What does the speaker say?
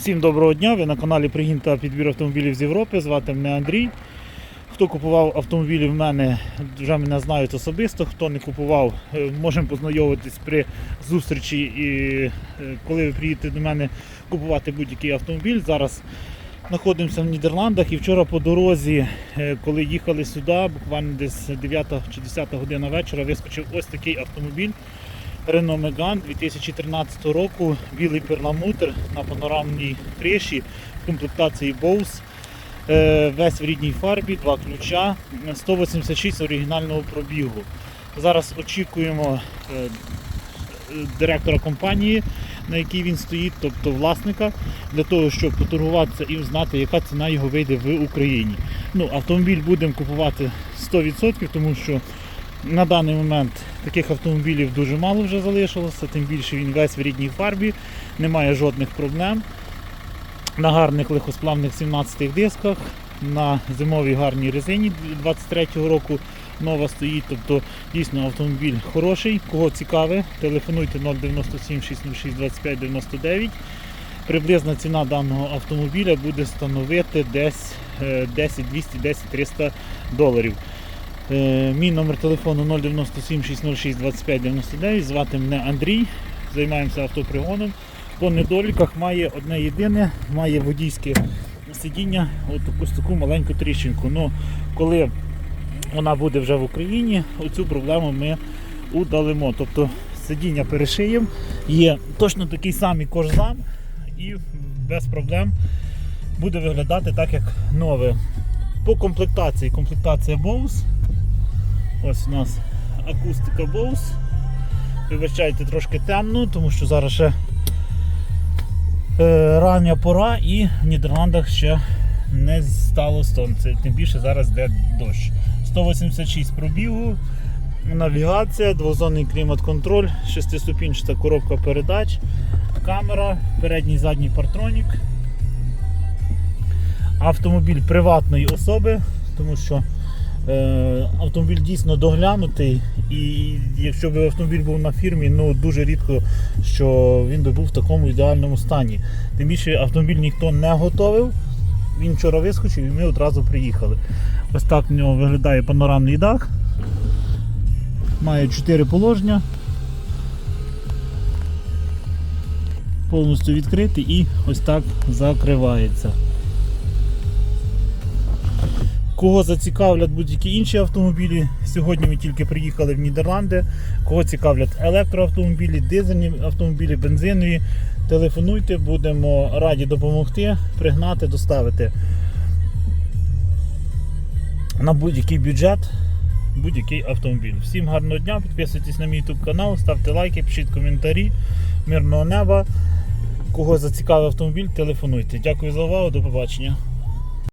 Всім доброго дня! Ви на каналі Пригін та підбір автомобілів з Європи. Звати мене Андрій. Хто купував автомобілі в мене, вже мене знають особисто. Хто не купував, е, можемо познайомитись при зустрічі. І е, коли ви приїдете до мене купувати будь-який автомобіль. Зараз знаходимося в Нідерландах і вчора по дорозі, е, коли їхали сюди, буквально десь 9 чи 10 година вечора, вискочив ось такий автомобіль. Renault Megane 2013 року, білий перламутр на панорамній криші в комплектації Bose. Е, Весь в рідній фарбі, два ключа, 186 оригінального пробігу. Зараз очікуємо е, директора компанії, на якій він стоїть, тобто власника, для того, щоб поторгуватися і знати, яка ціна його вийде в Україні. Ну, Автомобіль будемо купувати 100%, тому що на даний момент таких автомобілів дуже мало вже залишилося, тим більше він весь в рідній фарбі, немає жодних проблем. На гарних легкосплавних 17 дисках, на зимовій гарній резині 23-го року нова стоїть. Тобто дійсно автомобіль хороший. Кого цікаве, телефонуйте 097 606 25 99. Приблизна ціна даного автомобіля буде становити десь е, 10 200 10 300 доларів. Е, Мій номер телефону 097 606 25 99. Звати мене Андрій. Займаємося автопригоном. По недоліках має одне єдине, має водійське сидіння, от таку, таку маленьку тріщинку. Ну, коли вона буде вже в Україні, оцю проблему ми удалимо. Тобто сидіння перешиємо, є точно такий самий кожзам і без проблем буде виглядати так, як нове. По комплектації, комплектація Bose. Ось у нас акустика Bose. Вибачайте трошки темно, тому що зараз ще е, рання пора і в Нідерландах ще не стало сонце. Тим більше зараз йде дощ. 186 пробігу, навігація, двозонний клімат-контроль, шестиступінчата коробка передач, камера, передній задній партронік. Автомобіль приватної особи, тому що автомобіль дійсно доглянутий, і якщо б автомобіль був на фірмі, ну дуже рідко, що він би був в такому ідеальному стані. Тим більше автомобіль ніхто не готовив. Він вчора вискочив і ми одразу приїхали. Ось так в нього виглядає панорамний дах. Має 4 положення. Повністю відкритий і ось так закривається. Кого зацікавлять будь-які інші автомобілі, сьогодні ми тільки приїхали в Нідерланди. Кого цікавлять електроавтомобілі, дизельні автомобілі, бензинові, телефонуйте, будемо раді допомогти, пригнати, доставити на будь-який бюджет, будь-який автомобіль. Всім гарного дня, підписуйтесь на мій YouTube канал, ставте лайки, пишіть коментарі. Мирного неба. Кого зацікавив автомобіль, телефонуйте. Дякую за увагу, до побачення.